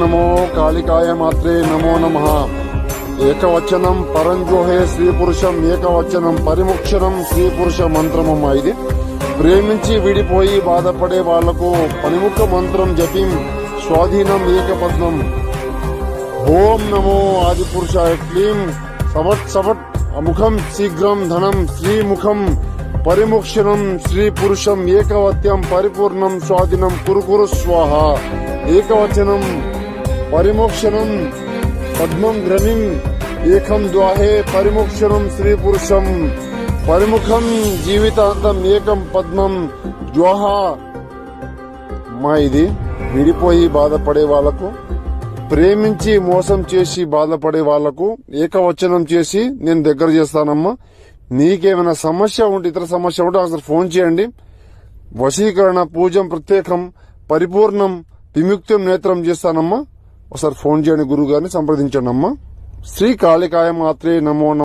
నమో కాళికాయ మాత్రే నమో నమ. ఏకవచనం పరంజోహే శ్రీపురుషం ఏకవచనం పరిముక్షణం శ్రీపురుష పురుష మంత్రమమ్మ ఇది. ప్రేమించి విడిపోయి బాధపడే వాళ్ళకు పనిముఖ మంత్రం జపిం స్వాధీనం ఏకపద్మం. ఓం నమో ఆదిపురుషాయ క్లీం సవట్ సవట్ అముఖం శీఘ్రం ధనం శ్రీముఖం పరిముక్షణం శ్రీ పురుషం ఏకవత్యం పరిపూర్ణం స్వాధీనం కురుకురు స్వాహ. ఏకవచనం పరిమోక్షణం పద్మం గ్రమిం ఏకం ద్వాహే పరిమోక్షణం స్త్రీ పురుషం పరిముఖం జీవితాంతం ఏకం పద్మం జ్వాహ. మా ఇది విడిపోయి బాధపడే వాళ్ళకు ప్రేమించి మోసం చేసి బాధపడే వాళ్ళకు ఏకవచనం చేసి నేను దగ్గర చేస్తానమ్మా. నీకేమైనా సమస్య ఉంటే ఇతర సమస్య ఉంటే అసలు ఫోన్ చేయండి. వశీకరణ పూజం ప్రత్యేకం పరిపూర్ణం విముక్తం నేత్రం చేస్తానమ్మా. ఒకసారి ఫోన్ చేయండి గురువు గారిని సంప్రదించండి అమ్మ. శ్రీ కాళికాయ మాత్రే నమో